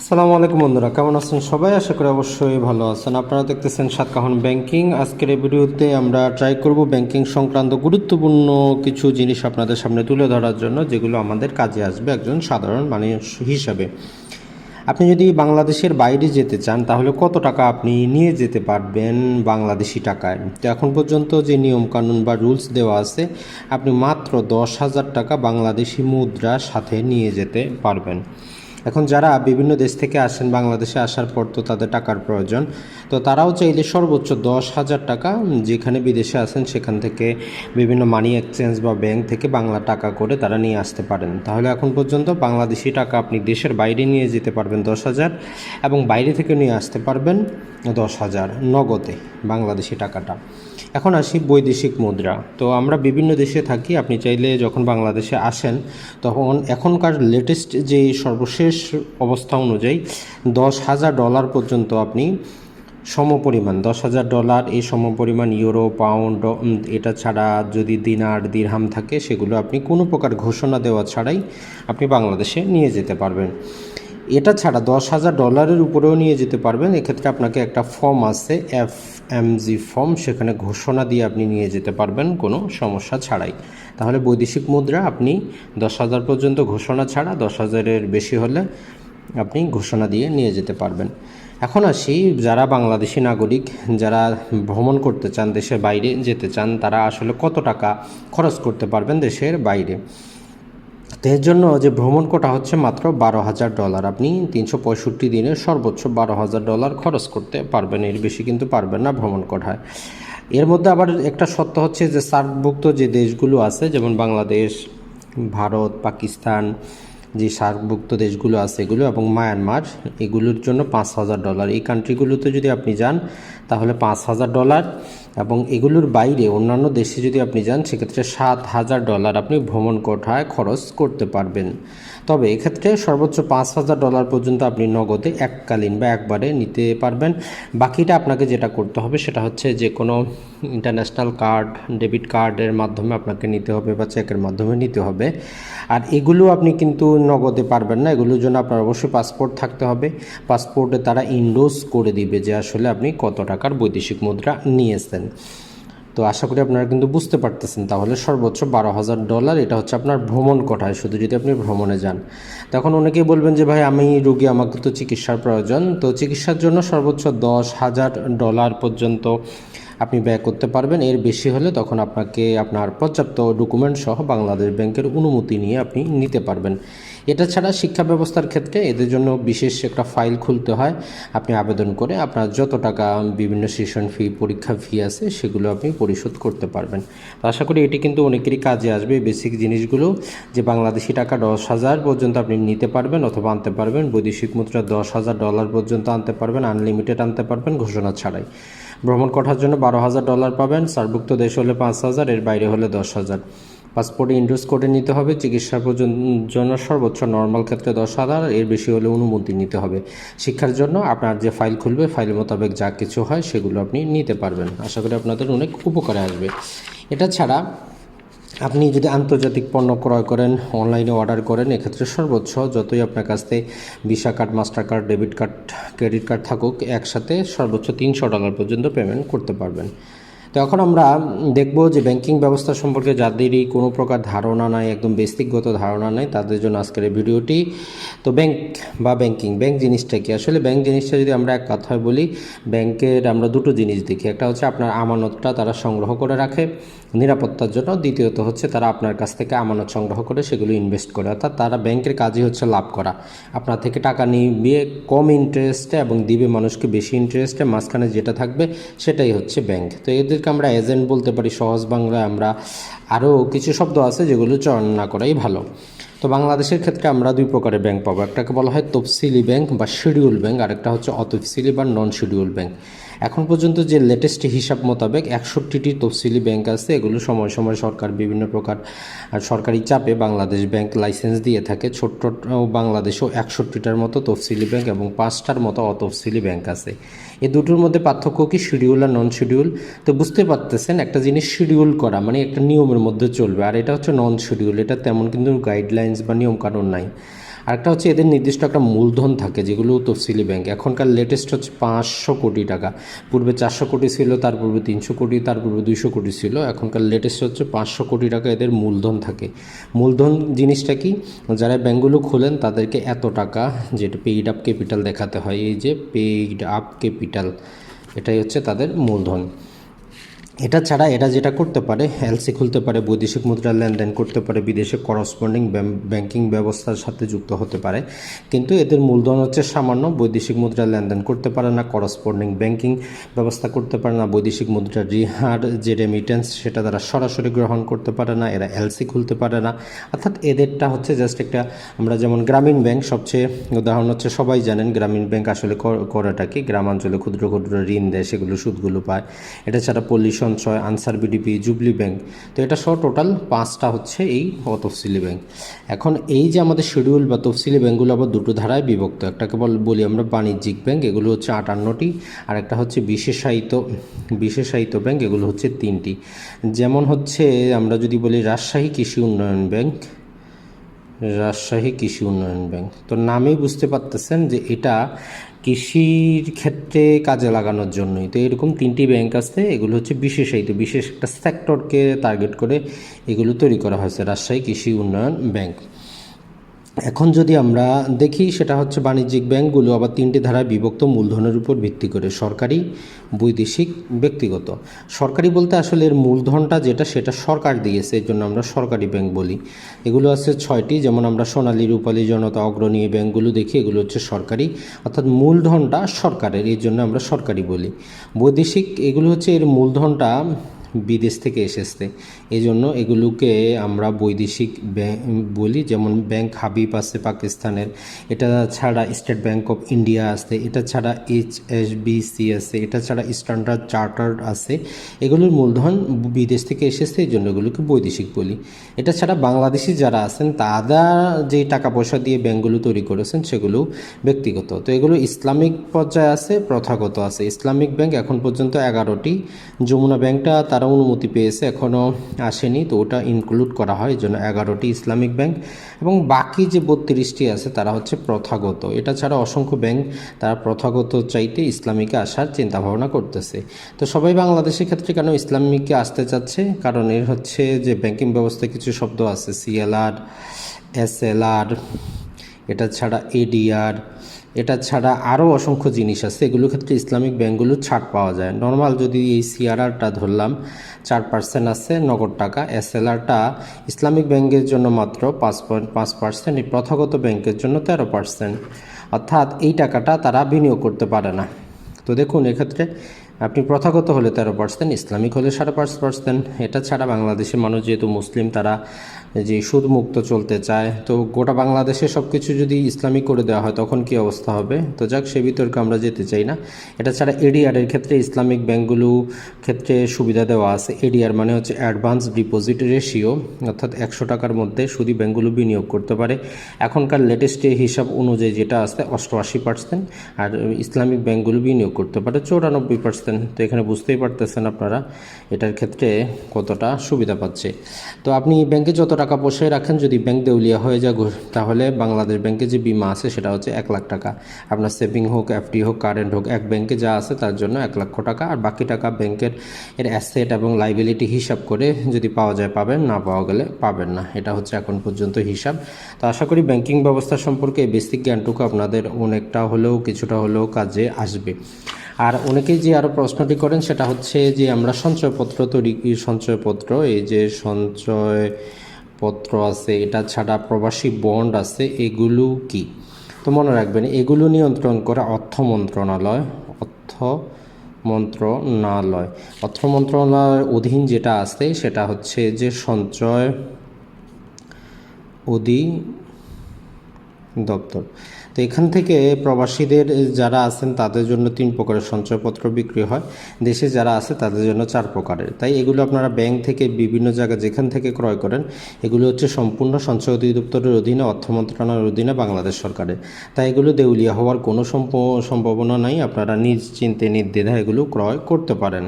আসসালামু আলাইকুম বন্ধুরা, কেমন আছেন সবাই? আশা করি অবশ্যই ভালো আছেন। আপনারা দেখতেছেন সাতকাহন ব্যাংকিং। আজকের এই ভিডিওতে আমরা ট্রাই করব ব্যাংকিং সংক্রান্ত গুরুত্বপূর্ণ কিছু জিনিস আপনাদের সামনে তুলে ধরার জন্য, যেগুলো আমাদের কাজে আসবে একজন সাধারণ মানুষ হিসাবে। আপনি যদি বাংলাদেশের বাইরে যেতে চান, তাহলে কত টাকা আপনি নিয়ে যেতে পারবেন বাংলাদেশি টাকায়? তো এখন পর্যন্ত যে নিয়মকানুন বা রুলস দেওয়া আছে, আপনি মাত্র দশ হাজার টাকা বাংলাদেশি মুদ্রা সাথে নিয়ে যেতে পারবেন। এখন যারা বিভিন্ন দেশ থেকে আসেন বাংলাদেশে আসার পর তো তাদের টাকার প্রয়োজন, তো তারাও চাইলে সর্বোচ্চ দশ হাজার টাকা যেখানে বিদেশে আসেন সেখান থেকে বিভিন্ন মানি এক্সচেঞ্জ বা ব্যাংক থেকে বাংলা টাকা করে তারা নিয়ে আসতে পারেন। তাহলে এখন পর্যন্ত বাংলাদেশি টাকা আপনি দেশের বাইরে নিয়ে যেতে পারবেন দশ হাজার এবং বাইরে থেকে নিয়ে আসতে পারবেন দশ হাজার নগদে বাংলাদেশি টাকাটা। এখন আসি বৈদেশিক মুদ্রা। তো আমরা বিভিন্ন দেশে থাকি, আপনি চাইলে যখন বাংলাদেশে আসেন, তখন এখনকার লেটেস্ট যে সর্বশেষ অবস্থা অনুযায়ী দশ হাজার ডলার পর্যন্ত আপনি সমপরিমাণ, দশ হাজার ডলার এই সমপরিমাণ ইউরো, পাউন্ড এটা ছাড়া যদি দিনার, দিরহাম থাকে, সেগুলো আপনি কোনো প্রকার ঘোষণা দেওয়া ছাড়াই আপনি বাংলাদেশে নিয়ে যেতে পারবেন। এটা ছাড়া দশ হাজার ডলারের উপরেও নিয়ে যেতে পারবেন। এক্ষেত্রে আপনাকে একটা ফর্ম আছে এফ এম জি ফর্ম সেখানে ঘোষণা দিয়ে আপনি নিয়ে যেতে পারবেন, কোনো সমস্যা ছাড়াই। তাহলে বৈদেশিক মুদ্রা আপনি দশ হাজার পর্যন্ত ঘোষণা ছাড়া, দশ হাজারের বেশি হলে আপনি ঘোষণা দিয়ে নিয়ে যেতে পারবেন। এখন আসি, যারা বাংলাদেশি নাগরিক, যারা ভ্রমণ করতে চান, দেশের বাইরে যেতে চান, তারা আসলে কত টাকা খরচ করতে পারবেন দেশের বাইরে? এর জন্য যে ভ্রমণ কোটা হচ্ছে মাত্র বারো হাজার ডলার। আপনি তিনশো পঁয়ষট্টি দিনে সর্বোচ্চ বারো হাজার ডলার খরচ করতে পারবেন, এর বেশি কিন্তু পারবেন না ভ্রমণ কোটায় এর মধ্যে আবার একটা সত্য হচ্ছে যে সার্কভুক্ত যে দেশগুলো আছে, যেমন বাংলাদেশ, ভারত, পাকিস্তান, যে সার্কভুক্ত দেশগুলো আছে এগুলো এবং মায়ানমার, এগুলোর জন্য পাঁচ হাজার ডলার। এই কান্ট্রিগুলোতে যদি আপনি যান, তাহলে পাঁচ হাজার ডলার এবং এগুলোর বাইরে অন্যান্য দেশে যদি আপনি যান, সেক্ষেত্রে সাত হাজার ডলার আপনি ভ্রমণ কোঠায় খরচ করতে পারবেন। তবে এক্ষেত্রে সর্বোচ্চ পাঁচ হাজার ডলার পর্যন্ত আপনি নগদে এককালীন বা একবারে নিতে পারবেন। বাকিটা আপনাকে যেটা করতে হবে, সেটা হচ্ছে যে কোনো ইন্টারন্যাশনাল কার্ড, ডেবিট কার্ডের মাধ্যমে আপনাকে নিতে হবে বা চেকের মাধ্যমে নিতে হবে। আর এগুলো আপনি কিন্তু নগদে পারবেন না, এগুলোর জন্য আপনার অবশ্যই পাসপোর্ট থাকতে হবে। পাসপোর্টে তারা ইন্ডোজ করে দিবে যে আসলে আপনি কত টাকার বৈদেশিক মুদ্রা নিয়েছেন। তো আশা করি আপনারা কিন্তু বুঝতে পারতেছেন। তাহলে সর্বোচ্চ বারো হাজার ডলার, এটা হচ্ছে আপনার ভ্রমণ কোঠায়, শুধু যদি আপনি ভ্রমণে যান। তখন অনেকেই বলবেন যে, ভাই, আমি রুগী, আমাকে তো চিকিৎসার প্রয়োজন। তো চিকিৎসার জন্য সর্বোচ্চ দশ হাজার ডলার পর্যন্ত আপনি ব্যয় করতে পারবেন। এর বেশি হলে তখন আপনাকে আপনার পর্যাপ্ত ডকুমেন্ট সহ বাংলাদেশ ব্যাংকের অনুমতি নিয়ে আপনি নিতে পারবেন। এটা ছাড়া শিক্ষা ব্যবস্থার ক্ষেত্রে এদের জন্য বিশেষ একটা ফাইল খুলতে হয়। আপনি আবেদন করে আপনার যত টাকা, বিভিন্ন সেশন ফি পরীক্ষা ফি আছে, সেগুলো আপনি পরিশোধ করতে পারবেন। তো আশা করি এটি কিন্তু অনেকেরই কাজে আসবে। বেসিক জিনিসগুলো যে বাংলাদেশি টাকা দশ হাজার পর্যন্ত আপনি নিতে পারবেন অথবা আনতে পারবেন, বৈদেশিক মুদ্রা দশ হাজার ডলার পর্যন্ত আনতে পারবেন আনলিমিটেড আনতে পারবেন ঘোষণা ছাড়াই। ভ্রমণ করার জন্য বারো হাজার ডলার পাবেন, সার্কভুক্ত দেশ হলে পাঁচ হাজার, এর বাইরে হলে দশ হাজার। পাসপোর্টে ইন্ডোজ করে নিতে হবে, চিকিৎসার জন্য সর্বোচ্চ নর্মাল ক্ষেত্রে দশ হাজার, এর বেশি হলে অনুমতি নিতে হবে। শিক্ষার জন্য আপনার যে ফাইল খুলবে ফাইল মোতাবেক যা কিছু হয় সেগুলো আপনি নিতে পারবেন। আশা করি আপনাদের অনেক উপকারে আসবে। এটা ছাড়া আপনি যদি আন্তর্জাতিক পণ্য ক্রয় করেন অনলাইনে অর্ডার করেন, এক্ষেত্রে সর্বোচ্চ যতই আপনার কাছ থেকে Visa card master card debit card credit card থাকুক, একসাথে সর্বোচ্চ তিনশো ডলার পর্যন্ত পেমেন্ট করতে পারবেন। তো এখন আমরা দেখব যে ব্যাংকিং ব্যবস্থা সম্পর্কে যাদেরই কোনো প্রকার ধারণা নাই, একদম বেসিকগত ধারণা নাই, তাদের জন্য আজকের এই ভিডিওটি। তো ব্যাংক বা ব্যাংকিং ব্যাংক জিনিসটা কি? আসলে ব্যাংক জিনিসটা যদি আমরা এক কথায় বলি ব্যাংকের আমরা দুটো জিনিস দেখি। একটা হচ্ছে আপনার আমানতটা তারা সংগ্রহ করে রাখে নিরাপত্তার জন্য। দ্বিতীয়ত হচ্ছে তারা আপনার কাছ থেকে আমানত সংগ্রহ করে সেগুলো ইনভেস্ট করে। অর্থাৎ তারা ব্যাংকের কাজই হচ্ছে লাভ করা। আপনার থেকে টাকা নিয়ে কম ইন্টারেস্টে এবং দিবে মানুষকে বেশি ইন্টারেস্টে মাঝখানে যেটা থাকবে সেটাই হচ্ছে ব্যাংক তো আমরা এজেন্ট বলতে পারি, সহজ বাংলায় আমরা আরও কিছু শব্দ আছে যেগুলো চয়ন না করাই ভালো। তো বাংলাদেশের ক্ষেত্রে আমরা দুই প্রকারের ব্যাংক পাবো। একটাকে বলা হয় তফসিলি ব্যাংক বা শিডিউল ব্যাংক আরেকটা হচ্ছে অতফসিলি বা নন শিডিউল ব্যাংক এখন পর্যন্ত যে লেটেস্ট হিসাব মোতাবেক একষট্টিটি তফসিলি ব্যাংক আছে, এগুলো সময় সময় সরকার বিভিন্ন প্রকার সরকারি চাপে বাংলাদেশ ব্যাংক লাইসেন্স দিয়ে থাকে। ছোট্ট বাংলাদেশেও একষট্টিটার মতো তফসিলি ব্যাংক এবং পাঁচটার মতো অতফসিলি ব্যাংক আছে। এই দুটোর মধ্যে পার্থক্য কি? শিডিউল আর নন শিডিউল তো বুঝতে পারতেছেন, একটা জিনিস শিডিউল করা মানে একটা নিয়মের মধ্যে চলবে। আর এটা হচ্ছে নন শিডিউল এটা তেমন কিন্তু গাইডলাইন্স বা নিয়মকানুন নাই। আরেকটা হচ্ছে এদের নির্দিষ্ট একটা মূলধন থাকে, যেগুলো তফসিলি ব্যাংক এখনকার লেটেস্ট হচ্ছে পাঁচশো কোটি টাকা। পূর্বে চারশো কোটি ছিল, তার পূর্বে তিনশো কোটি, তার পূর্বে দুইশো কোটি ছিল। এখনকার লেটেস্ট হচ্ছে পাঁচশো কোটি টাকা এদের মূলধন থাকে। মূলধন জিনিসটা কি? যারা ব্যাংকগুলো খোলেন, তাদেরকে এত টাকা যেটা পেইড আপ ক্যাপিটাল দেখাতে হয়। এই যে পেইড আপ ক্যাপিটাল এটাই হচ্ছে তাদের মূলধন। এটা ছাড়া এরা যেটা করতে পারে, এলসি খুলতে পারে, বৈদেশিক মুদ্রার লেনদেন করতে পারে, বিদেশে করসপন্ডিং ব্যাংকিং ব্যবস্থার সাথে যুক্ত হতে পারে। কিন্তু এদের মূলধন হচ্ছে সামান্য, বৈদেশিক মুদ্রার লেনদেন করতে পারে না করসপন্ডিং ব্যাংকিং ব্যবস্থা করতে পারে না, বৈদেশিক মুদ্রার রিহার যে রেমিটেন্স সেটা তারা সরাসরি গ্রহণ করতে পারে না, এরা এলসি খুলতে পারে না। অর্থাৎ এদেরটা হচ্ছে জাস্ট একটা, আমরা যেমন গ্রামীণ ব্যাংক সবচেয়ে উদাহরণ হচ্ছে, সবাই জানেন গ্রামীণ ব্যাংক আসলে কর- করেটা কি? গ্রামাঞ্চলে ক্ষুদ্র ক্ষুদ্র ঋণ দেয়, সেগুলো সুদগুলো পায়। এটা ছাড়া পল্লী সঞ্চয়, আনসার বিডিপি, জুবলি ব্যাংক। তো এটা সহ টোটাল পাঁচটা হচ্ছে এই তফসিলি ব্যাংক। এখন এই যে আমাদের শিডিউল বা তফসিলি ব্যাংকগুলো আবার দুটো ধারায় বিভক্ত একটাকে বল বলি আমরা বাণিজ্যিক ব্যাংক, এগুলো হচ্ছে আটান্নটি, আর একটা হচ্ছে বিশেষায়িত বিশেষায়িত ব্যাংক, এগুলো হচ্ছে তিনটি। যেমন হচ্ছে আমরা যদি বলি রাজশাহী কৃষি উন্নয়ন ব্যাংক রাজশাহী কৃষি উন্নয়ন ব্যাংক। তো নামেই বুঝতে পারতেছেন যে এটা কৃষির ক্ষেত্রে কাজে লাগানোর জন্যই। তো এরকম তিনটি ব্যাংক আছে, এগুলো হচ্ছে বিশেষায়িত, বিশেষ একটা সেক্টরকে টার্গেট করে এগুলো তৈরি করা হয়েছে রাজশাহী কৃষি উন্নয়ন ব্যাংক। এখন যদি আমরা দেখি, সেটা হচ্ছে বাণিজ্যিক ব্যাংকগুলো আবার তিনটি ধারায় বিভক্ত মূলধনের উপর ভিত্তি করে, সরকারি, বৈদেশিক, ব্যক্তিগত। সরকারি বলতে আসলে এর মূলধনটা যেটা, সেটা সরকার দিয়েছে এর জন্য আমরা সরকারি ব্যাংক বলি। এগুলো আছে ছয়টি, যেমন আমরা সোনালী, রূপালী, জনতা, অগ্রণী ব্যাংকগুলো দেখি, এগুলো হচ্ছে সরকারি। অর্থাৎ মূলধনটা সরকারের, এই জন্য আমরা সরকারি বলি। বৈদেশিক, এগুলো হচ্ছে এর মূলধনটা বিদেশ থেকে এসেছে। এই জন্য এগুলোকে আমরা বৈদেশিক বলি যেমন ব্যাংক হাবিব আছে পাকিস্তানের, এটা ছাড়া স্টেট ব্যাংক অফ ইন্ডিয়া আছে, এটা ছাড়া এইচ এস বিসি আছে, এটা ছাড়া স্ট্যান্ডার্ড চার্টার্ড আছে। এগুলোর মূলধন বিদেশ থেকে এসেছে এই জন্য এগুলোকে বৈদেশিক বলি। এটা ছাড়া বাংলাদেশি যারা আছেন, তারা যে টাকা পয়সা দিয়ে ব্যাংকগুলো তৈরি করেছেন, সেগুলো ব্যক্তিগত। তো এগুলো ইসলামিক পর্যায়ে আছে, প্রথাগত আছে। ইসলামিক ব্যাংক এখন পর্যন্ত এগারোটি। যমুনা ব্যাংকটা তারা অনুমতি পেয়েছে, এখনও আসেনি। তো ওটা ইনক্লুড করা হয় জন্য এগারোটি ইসলামিক ব্যাংক এবং বাকি যে বত্রিশটি আছে তারা হচ্ছে প্রথাগত। এটা ছাড়া অসংখ্য ব্যাংক তারা প্রথাগত চাইতে ইসলামিকে আসার চিন্তা ভাবনা করতেছে। তো সবাই বাংলাদেশের ক্ষেত্রে কেন ইসলামিকে আসতে চাচ্ছে? কারণ এর হচ্ছে যে ব্যাংকিং ব্যবস্থায় কিছু শব্দ আছে সিএলআর এসএলআর এটা ছাড়া এডিআর এটা ছাড়া আরও অসংখ্য জিনিস আছে। এগুলোর ক্ষেত্রে ইসলামিক ব্যাংকগুলো ছাড় পাওয়া যায়। নর্মাল যদি এই সিআরআরটা ধরলাম, চার পার্সেন্ট আছে, নগদ টাকা। এসএলআরটা ইসলামিক ব্যাংকের জন্য মাত্র পাঁচ পয়েন্ট পাঁচ পার্সেন্ট এই প্রথাগত ব্যাংকের জন্য তেরো পার্সেন্ট অর্থাৎ এই টাকাটা তারা বিনিয়োগ করতে পারে না। তো দেখুন, এক্ষেত্রে আপনি প্রথাগত হলে তেরো পার্সেন্ট, ইসলামিক হলে সাড়ে পাঁচ পার্সেন্ট। এটা ছাড়া বাংলাদেশের মানুষ যেহেতু মুসলিম, তারা যে সুদমুক্ত চলতে চায়। তো গোটা বাংলাদেশে সব কিছু যদি ইসলামিক করে দেওয়া হয়, তখন কি অবস্থা হবে? তো যাক, সে বিতর্কে আমরা যেতে চাই না। এটা ছাড়া এডিআরের ক্ষেত্রে ইসলামিক ব্যাংকগুলো ক্ষেত্রে সুবিধা দেওয়া আছে। এডিআর মানে হচ্ছে অ্যাডভান্স ডিপোজিট রেশিও অর্থাৎ একশো টাকার মধ্যে সুদি ব্যাংকগুলো বিনিয়োগ করতে পারে। এখনকার লেটেস্ট হিসাব অনুযায়ী যেটা আছে অষ্টআশি পার্সেন্ট, আর ইসলামিক ব্যাংকগুলো বিনিয়োগ করতে পারে চৌরানব্বই পার্সেন্ট। তো এখানে বুঝতেই পারতেছেন আপনারা এটার ক্ষেত্রে কতটা সুবিধা পাচ্ছে। তো আপনি ব্যাংকে যত টাকা পয়সা রাখেন, যদি ব্যাংক দেউলিয়া হয়ে যায় তাহলে বাংলাদেশ ব্যাংকে যে বিমা আছে, সেটা হচ্ছে এক লাখ টাকা। আপনার সেভিং হোক, এফডি হোক, কারেন্ট হোক, এক ব্যাংকে যা আছে, তার জন্য এক লক্ষ টাকা। আর বাকি টাকা ব্যাংকের এর অ্যাসেট এবং লাইবিলিটি হিসাব করে যদি পাওয়া যায়, পাবেন। না পাওয়া গেলে পাবেন না। এটা হচ্ছে এখন পর্যন্ত হিসাব। তো আশা করি ব্যাংকিং ব্যবস্থা সম্পর্কে বেসিক জ্ঞানটুকু আপনাদের অনেকটা হলেও, কিছুটা হলেও কাজে আসবে। আর অনেকেই যে আরও প্রশ্নটি করেন সেটা হচ্ছে যে আমরা সঞ্চয়পত্র তৈরি সঞ্চয়পত্র, এই যে সঞ্চয় পত্র আছে, এটা ছাড়া প্রবাসী বন্ড আছে, এগুলো কি? তো মনে রাখবেন, এগুলো নিয়ন্ত্রণ করে অর্থ মন্ত্রণালয় অর্থ মন্ত্রণালয়। অর্থ মন্ত্রণালয়ের অধীন যেটা আছে সেটা হচ্ছে যে সঞ্চয় অধি দপ্তর। তো এখান থেকে প্রবাসীদের যারা আছেন, তাদের জন্য তিন প্রকারের সঞ্চয়পত্র বিক্রি হয়। দেশে যারা আছে, তাদের জন্য চার প্রকারের। তাই এগুলো আপনারা ব্যাংক থেকে বিভিন্ন জায়গা যেখান থেকে ক্রয় করেন, এগুলো হচ্ছে সম্পূর্ণ সঞ্চয় অধিদপ্তরের অধীনে, অর্থ মন্ত্রণালয়ের অধীনে বাংলাদেশ সরকারের। তাই এগুলো দেউলিয়া হওয়ার কোনো সম্ভ- সম্ভাবনা নাই। আপনারা নিজ চিন্তে নির্দ্বিধা এগুলো ক্রয় করতে পারেন।